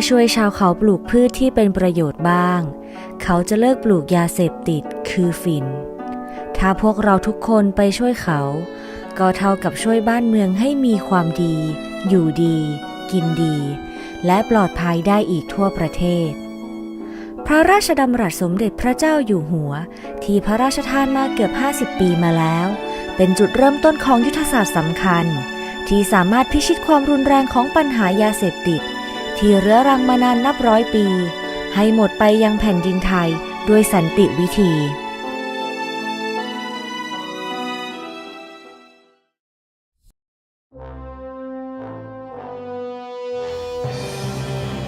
าช่วยชาวเขาปลูกพืชที่เป็นประโยชน์บ้าง เขาจะเลิกปลูกยาเสพติดคือฝิ่น ถ้าพวกเราทุกคนไปช่วยเขา ก็เท่ากับช่วยบ้านเมืองให้มีความดี อยู่ดี กินดี และปลอดภัยได้อีกทั่วประเทศ พระราชดำรัสสมเด็จพระเจ้าอยู่หัว ที่พระราชทานมาเกือบ 50 ปีมาแล้ว เป็นจุดเริ่มต้นของยุทธศาสตร์สำคัญ ที่สามารถพิชิตความรุนแรงของปัญหายาเสพติด ที่เรื้อรังมานานนับร้อยปี ให้หมดไปยังแผ่นดินไทยด้วยสันติวิธี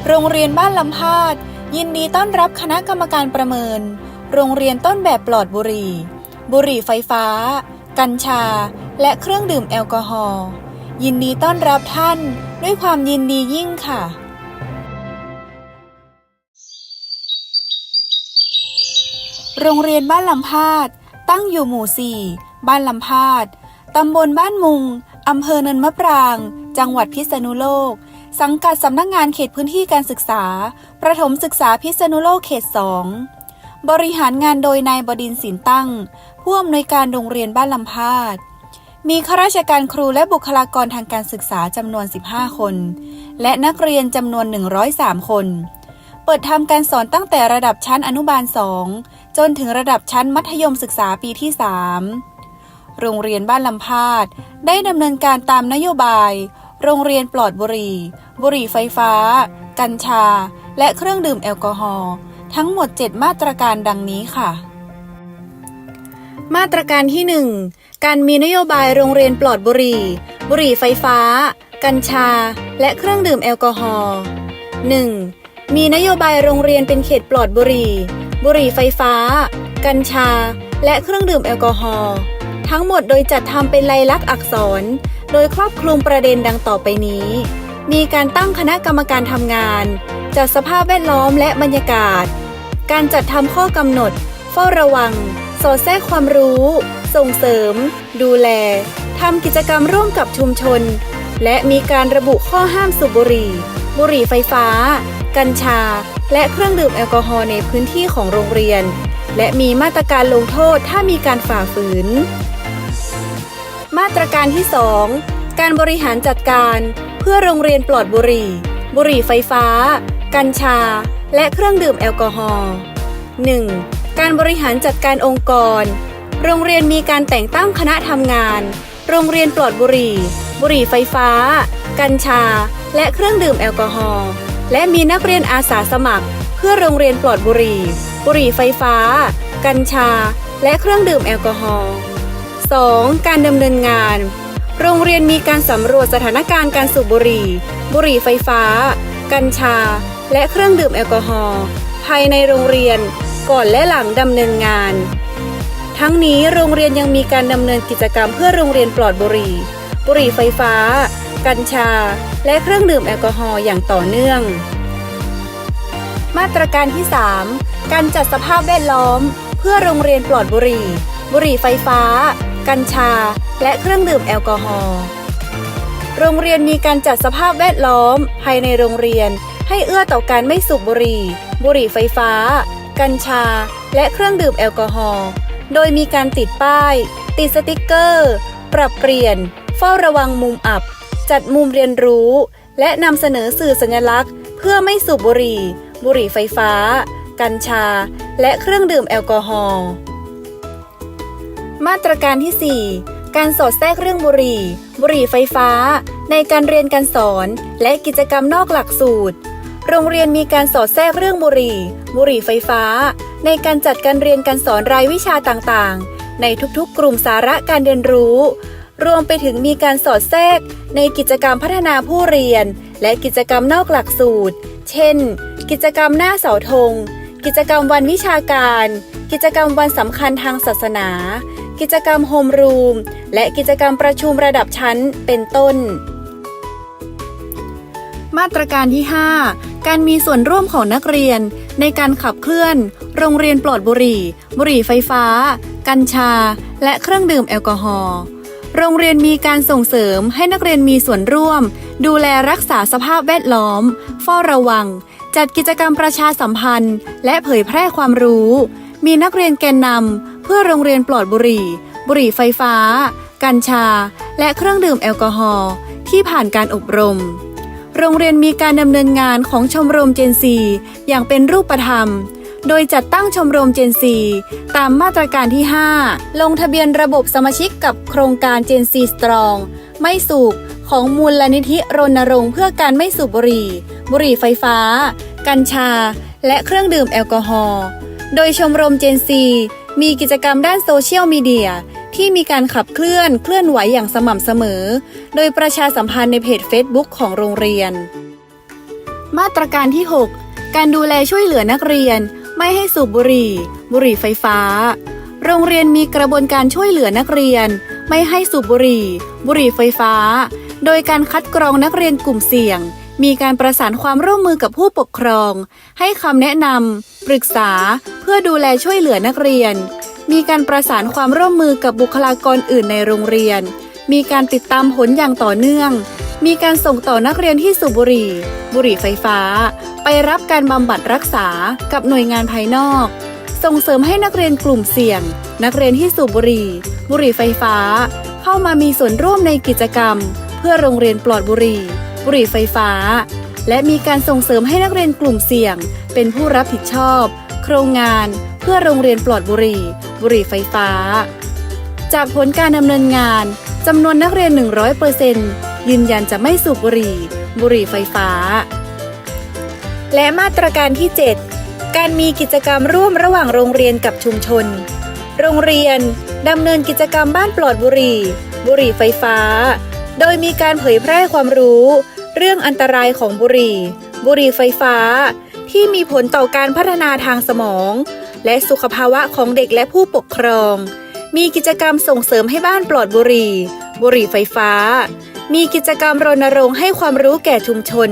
โรงเรียนบ้านลำพาด ยินดีต้อนรับคณะกรรมการประเมิน โรงเรียนต้นแบบปลอดบุหรี่ บุหรี่ไฟฟ้า กัญชา และเครื่องดื่มแอลกอฮอล์ยินดีต้อนรับท่านด้วยความยินดียิ่งค่ะ โรงเรียนบ้านลำพาด ตั้งอยู่หมู่ 4 บ้านลำพาด ตำบลบ้านมุง อำเภอเนินมะปราง จังหวัดพิษณุโลก สังกัดสำนักงงานเขตพื้นที่การศึกษา ประถมศึกษาพิษณุโลกเขต 2 บริหารงานโดยนายบดินสินตั้ง ผู้อำนวยการโรงเรียนบ้านลำพาด มีข้าราชการครูและบุคลากรทางการศึกษาจำนวน 15 คน และนักเรียนจำนวน 103 คน เปิดทำการสอนตั้งแต่ระดับชั้นอนุบาล 2 จนถึงระดับชั้นมัธยมศึกษาปีที่ 3 โรงเรียนบ้านลำพาดได้ดำเนินการตามนโยบาย โรงเรียนปลอดบุหรี่ บุหรี่ไฟฟ้า กัญชา และเครื่องดื่มแอลกอฮอล์ทั้งหมด 7 มาตรการดังนี้ค่ะ มาตรการที่ 1 การมีนโยบายโรงเรียนปลอดบุหรี่ บุหรี่ไฟฟ้า กัญชา และเครื่องดื่มแอลกอฮอล์ 1. มีนโยบายโรงเรียนเป็นเขตปลอดบุหรี่ บุหรี่ไฟฟ้า กัญชา และเครื่องดื่มแอลกอฮอล์ทั้งหมดโดยจัดทำเป็นลายลักษณ์อักษร โดยครอบคลุมประเด็นดังต่อไปนี้ มีการตั้งคณะกรรมการทำงาน จัดสภาพแวดล้อมและบรรยากาศ การจัดทำข้อกำหนด เฝ้าระวัง สอดแทรกความรู้ ส่งเสริม ดูแลทำกิจกรรมร่วมกับชุมชน และมีการระบุข้อห้ามสูบบุหรี่ บุหรี่ไฟฟ้า กัญชา และเครื่องดื่มแอลกอฮอล์ในพื้นที่ของโรงเรียน และมีมาตรการลงโทษถ้ามีการฝ่าฝืน มาตรการที่ 2 การบริหารจัดการ เพื่อโรงเรียนปลอดบุหรี่ บุหรี่ไฟฟ้า กัญชา และเครื่องดื่มแอลกอฮอล์ 1. การบริหารจัดการองค์กร โรงเรียนมีการแต่งตั้งคณะทำงาน โรงเรียนปลอดบุหรี่ บุหรี่ไฟฟ้า กัญชา และเครื่องดื่มแอลกอฮอล์ และมีนักเรียนอาสาสมัคร เพื่อโรงเรียนปลอดบุหรี่ บุหรี่ไฟฟ้า กัญชา และเครื่องดื่มแอลกอฮอล์ 2. การดำเนินงาน โรงเรียนมีการสำรวจสถานการณ์การสูบบุหรี่ บุหรี่ไฟฟ้า กัญชา และเครื่องดื่มแอลกอฮอล์ภายในโรงเรียนก่อนและหลังดำเนินงาน ทั้งนี้โรงเรียนยังมีการดำเนินกิจกรรมเพื่อโรงเรียนปลอดบุหรี่ บุหรี่ไฟฟ้า กัญชา และเครื่องดื่มแอลกอฮอล์อย่างต่อเนื่อง มาตรการที่ 3 การจัดสภาพแวดล้อม เพื่อโรงเรียนปลอดบุหรี่ บุหรี่ไฟฟ้า กัญชา และเครื่องดื่มแอลกอฮอล์โรงเรียนมีการจัดสภาพแวดล้อม ภายในโรงเรียน ให้เอื้อต่อการไม่สูบบุหรี่ บุหรี่ไฟฟ้า กัญชา และเครื่องดื่มแอลกอฮอล์โดยมีการติดป้าย ติดสติกเกอร์ ปรับเปลี่ยน เฝ้าระวังมุมอับ จัดมุมเรียนรู้ และนำเสนอสื่อสัญลักษณ์ เพื่อไม่สูบบุหรี่ บุหรี่ไฟฟ้า กัญชา และเครื่องดื่มแอลกอฮอล์ มาตรการที่ 4 การสอดแทรกเรื่องบุหรี่ บุหรี่ไฟฟ้า ในการเรียนการสอน และกิจกรรมนอกหลักสูตร โรงเรียนมีการสอดแทรกเรื่องบุหรี่ บุหรี่ไฟฟ้า ในการจัดการเรียนการสอนรายวิชาต่างๆ ในทุกๆ กลุ่มสาระการเรียนรู้ รวมไปถึงมีการสอดแทรกในกิจกรรมพัฒนาผู้เรียน และกิจกรรมนอกหลักสูตร เช่น กิจกรรมหน้าเสาธง กิจกรรมวันวิชาการ กิจกรรมวันสำคัญทางศาสนา กิจกรรมโฮมรูม และกิจกรรมประชุมระดับชั้น เป็นต้น มาตรการที่ 5 การมีส่วนร่วมของนักเรียน ในการขับเคลื่อน โรงเรียนปลอดบุหรี่ บุหรี่ไฟฟ้า กัญชา และเครื่องดื่มแอลกอฮอล์ โรงเรียนมีการส่งเสริมให้นักเรียนมีส่วนร่วม ดูแลรักษาสภาพแวดล้อม เฝ้าระวัง จัดกิจกรรมประชาสัมพันธ์ และเผยแพร่ความรู้ มีนักเรียนแกนนำเพื่อโรงเรียนปลอดบุหรี่ บุหรี่ไฟฟ้า กัญชา และเครื่องดื่มแอลกอฮอล์ที่ผ่านการอบรม โรงเรียนมีการดำเนินงานของชมรมเจนซีอย่างเป็นรูปธรรม โดยจัดตั้งชมรมเจนซีตามมาตรการที่ 5 ลงทะเบียนระบบสมาชิกกับโครงการเจนซีสตรอง ไม่สูบของมูลนิธิรณรงค์เพื่อการไม่สูบบุหรี่ บุหรี่ไฟฟ้า กัญชา และเครื่องดื่มแอลกอฮอล์ โดยชมรมเจนซีมีกิจกรรมด้านโซเชียลมีเดียที่มีการขับเคลื่อนเคลื่อนไหวอย่างสม่ำเสมอ โดยประชาสัมพันธ์ในเพจ Facebook ของโรงเรียน มาตรการที่ 6 การดูแลช่วยเหลือนักเรียน ไม่ให้สูบบุหรี่ บุหรี่ไฟฟ้า โรงเรียนมีกระบวนการช่วยเหลือนักเรียน ไม่ให้สูบบุหรี่ บุหรี่ไฟฟ้า โดยการคัดกรองนักเรียนกลุ่มเสี่ยง มีการประสานความร่วมมือกับผู้ปกครอง ให้คำแนะนำปรึกษา เพื่อดูแลช่วยเหลือนักเรียน มีการประสานความร่วมมือกับบุคลากรอื่นในโรงเรียน มีการติดตามผลอย่างต่อเนื่องมีการส่งต่อนักเรียนที่สูบบุหรี่ บุหรี่ไฟฟ้า ไปรับการบำบัดรักษากับหน่วยงานภายนอก ส่งเสริมให้นักเรียนกลุ่มเสี่ยง นักเรียนที่สูบบุหรี่ บุหรี่ไฟฟ้า เข้ามามีส่วนร่วมในกิจกรรม เพื่อโรงเรียนปลอดบุหรี่ บุหรี่ไฟฟ้า และมีการส่งเสริมให้นักเรียนกลุ่มเสี่ยง เป็นผู้รับผิดชอบ โครงงาน เพื่อโรงเรียนปลอดบุหรี่ บุหรี่ไฟฟ้า จากผลการดำเนินงานจำนวนนักเรียน 100%ยืนยันจะไม่สูบบุหรี่ บุหรี่ไฟฟ้า และมาตรการที่ 7 การมีกิจกรรมร่วมระหว่างโรงเรียนกับชุมชน โรงเรียนดำเนินกิจกรรมบ้านปลอดบุหรี่ บุหรี่ไฟฟ้า โดยมีการเผยแพร่ความรู้ เรื่องอันตรายของบุหรี่ บุหรี่ไฟฟ้า ที่มีผลต่อการพัฒนาทางสมอง และสุขภาวะของเด็กและผู้ปกครอง มีกิจกรรมส่งเสริมให้บ้านปลอดบุหรี่ บุหรี่ไฟฟ้า มีกิจกรรมรณรงค์ให้ความรู้แก่ชุมชน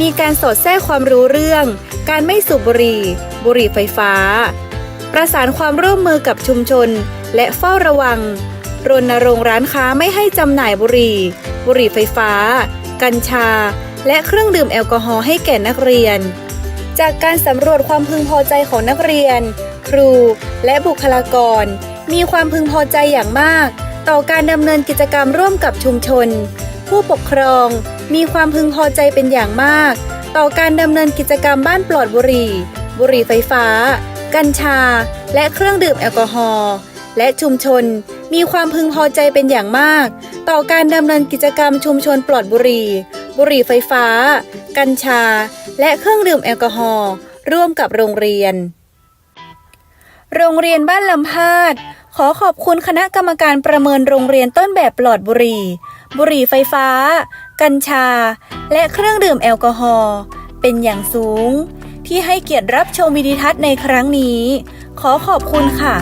มีการสอดแทรกความรู้เรื่อง การไม่สูบบุหรี่ บุหรี่ไฟฟ้า ประสานความร่วมมือกับชุมชน และเฝ้าระวัง รณรงค์ร้านค้าไม่ให้จำหน่ายบุหรี่ บุหรี่ไฟฟ้า กัญชา และเครื่องดื่มแอลกอฮอล์ให้แก่นักเรียน จากการสำรวจความพึงพอใจของนักเรียน ครู และบุคลากร มีความพึงพอใจอย่างมาก ต่อการดำเนินกิจกรรมร่วมกับชุมชน ผู้ปกครอง มีความพึงพอใจเป็นอย่างมาก ต่อการดำเนินกิจกรรมบ้านปลอดบุหรี่ บุหรี่ไฟฟ้า กัญชา และเครื่องดื่มแอลกอฮอล์และชุมชน มีความพึงพอใจเป็นอย่างมาก ต่อการดำเนินกิจกรรมชุมชนปลอดบุหรี่ บุหรี่ไฟฟ้า กัญชา และเครื่องดื่มแอลกอฮอล์ร่วมกับโรงเรียน โรงเรียนบ้านลำพาด ขอขอบคุณคณะกรรมการประเมินโรงเรียนต้นแบบปลอดบุหรี่ บุหรี่ไฟฟ้า กัญชา และเครื่องดื่มแอลกอฮอล์เป็นอย่างสูง ที่ให้เกียรติรับชมวิดีทัศน์ในครั้งนี้ ขอขอบคุณค่ะ